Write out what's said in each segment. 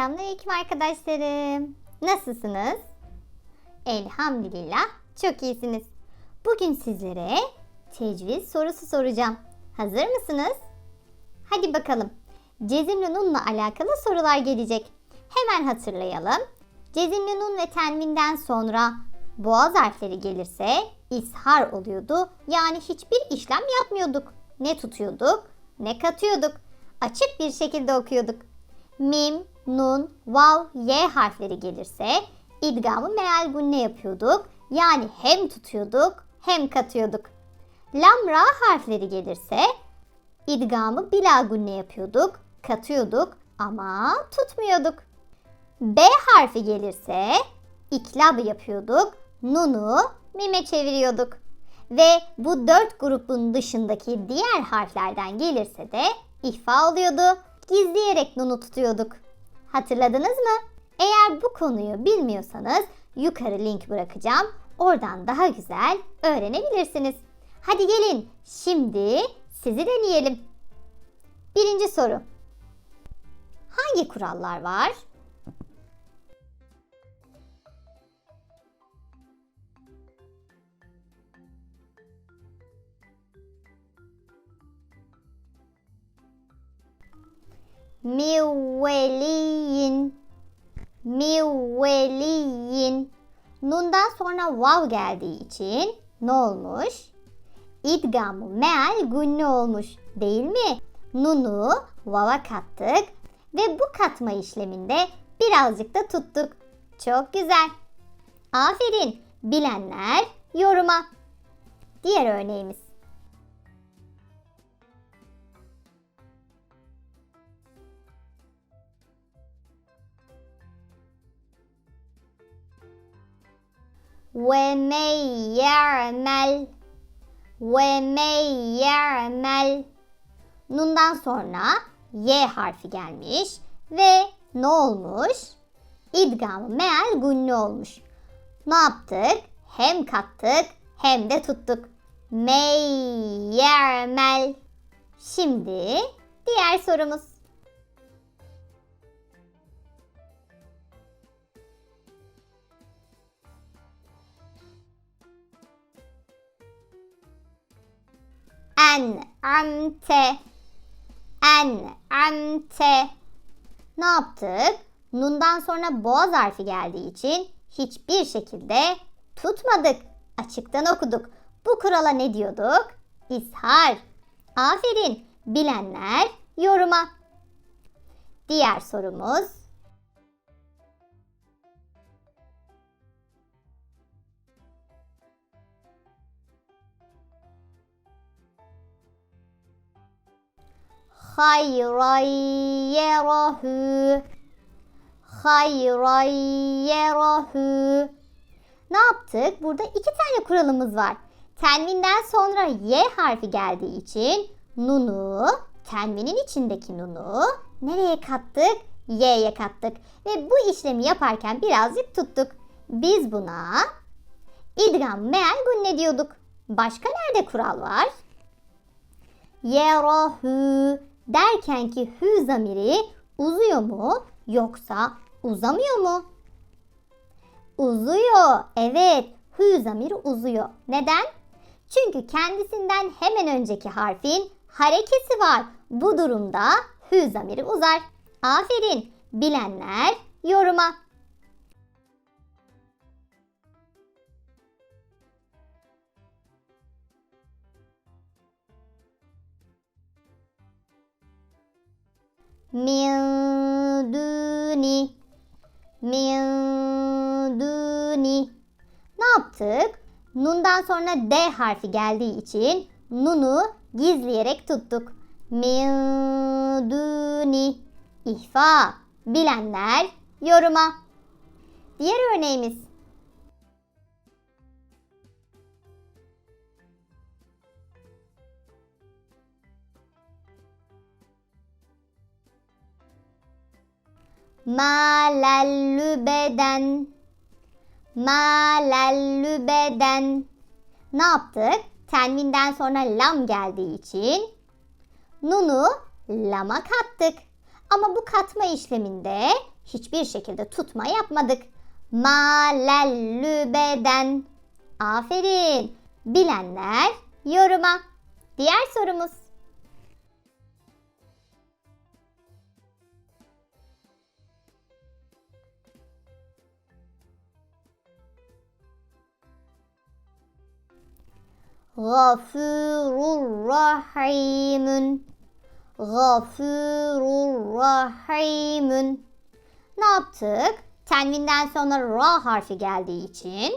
Selamünaleyküm arkadaşlarım. Nasılsınız? Elhamdülillah çok iyisiniz. Bugün sizlere tecviz sorusu soracağım. Hazır mısınız? Hadi bakalım. Cezimli nunla alakalı sorular gelecek. Hemen hatırlayalım. Cezimli nun ve tenvinden sonra boğaz harfleri gelirse ishar oluyordu. Yani hiçbir işlem yapmıyorduk. Ne tutuyorduk ne katıyorduk. Açık bir şekilde okuyorduk. Mim, nun, vav, y harfleri gelirse idgamı meal gunne yapıyorduk. Yani hem tutuyorduk hem katıyorduk. Lam, ra harfleri gelirse idgamı bila gunne yapıyorduk, katıyorduk ama tutmuyorduk. B harfi gelirse iklab yapıyorduk, nunu mime çeviriyorduk. Ve bu dört grubun dışındaki diğer harflerden gelirse de ihfa oluyordu. Gizleyerek nunu tutuyorduk. Hatırladınız mı? Eğer bu konuyu bilmiyorsanız yukarı link bırakacağım. Oradan daha güzel öğrenebilirsiniz. Hadi gelin şimdi sizi deneyelim. Birinci soru. Hangi kurallar var? Mivveliyin. Mivveliyin. Nundan sonra vav geldiği için ne olmuş? İdgamı meal gunne olmuş değil mi? Nunu vava kattık ve bu katma işleminde birazcık da tuttuk. Çok güzel. Aferin. Bilenler yoruma. Diğer örneğimiz. ve men ya'mel ve men ya'mel Nundan sonra Y harfi gelmiş ve ne olmuş? İdgam meal gunni olmuş. Ne yaptık? Hem kattık hem de tuttuk. Meyyermel. Şimdi diğer sorumuz. En'amte. En'amte. Ne yaptık? Nundan sonra boğaz harfi geldiği için hiçbir şekilde tutmadık. Açıktan okuduk. Bu kurala ne diyorduk? İshar. Aferin. Bilenler yoruma. Diğer sorumuz. Hayrayerahu hayrayerahu Ne yaptık? Burada iki tane kuralımız var. Tenvinden sonra y harfi geldiği için nunu, tenvinin içindeki nunu nereye kattık? Y'ye kattık. Ve bu işlemi yaparken birazcık tuttuk. Biz buna idgam meal gunne diyorduk. Başka nerede kural var? Yerahu derken ki hü zamiri uzuyor mu yoksa uzamıyor mu? Uzuyor. Evet, hü zamiri uzuyor. Neden? Çünkü kendisinden hemen önceki harfin harekesi var. Bu durumda hü zamiri uzar. Aferin. Bilenler yoruma. Min duni min duni ne yaptık? Nundan sonra D harfi geldiği için nunu gizleyerek tuttuk. Min duni ihfa bilenler yoruma. Diğer örneğimiz malellübeden malellübeden ne yaptık? Tenvinden sonra lam geldiği için nunu lama kattık. Ama bu katma işleminde hiçbir şekilde tutma yapmadık. Malellübeden. Aferin. Bilenler yoruma. Diğer sorumuz. Gafurur rahimun. Gafurur rahimun. Ne yaptık? Tenvinden sonra ra harfi geldiği için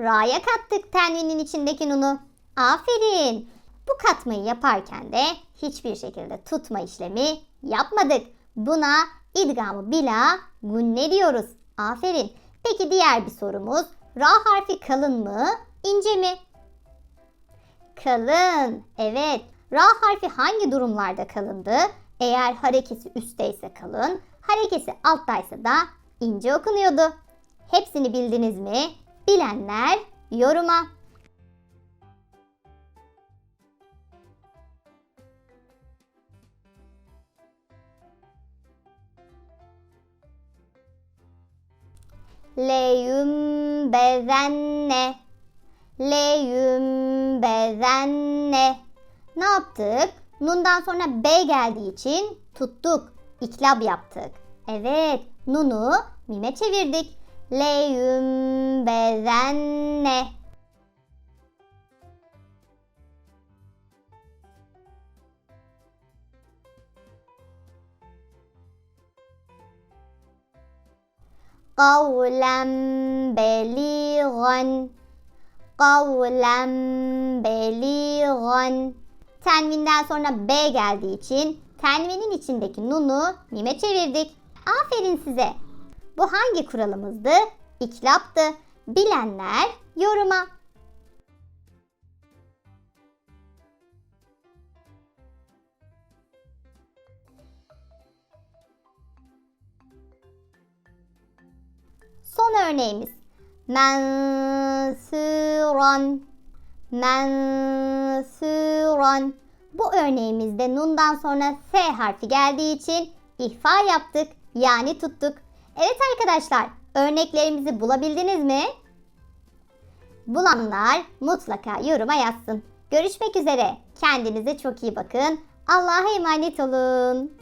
ra'ya kattık tenvinin içindeki nunu. Aferin. Bu katmayı yaparken de hiçbir şekilde tutma işlemi yapmadık. Buna idgamı bila gunne diyoruz. Aferin. Peki diğer bir sorumuz. Ra harfi kalın mı, ince mi? Kalın. Evet. Ra harfi hangi durumlarda kalındı? Eğer harekesi üstteyse kalın, harekesi alttaysa da ince okunuyordu. Hepsini bildiniz mi? Bilenler yoruma. Leyümbezenne Leyümbezenne Ne yaptık? Nundan sonra B geldiği için tuttuk. İklab yaptık. Evet, nunu mime çevirdik. Leyümbezenne Kavlen beligan Kavlen beligan Tenvinden sonra B geldiği için tenvinin içindeki nunu mime çevirdik. Aferin size. Bu hangi kuralımızdı? İklaptı. Bilenler yoruma. Son örneğimiz. Mensuran. Mensuran. Bu örneğimizde nundan sonra S harfi geldiği için ihfa yaptık. Yani tuttuk. Evet arkadaşlar örneklerimizi bulabildiniz mi? Bulanlar mutlaka yoruma yazsın. Görüşmek üzere. Kendinize çok iyi bakın. Allah'a emanet olun.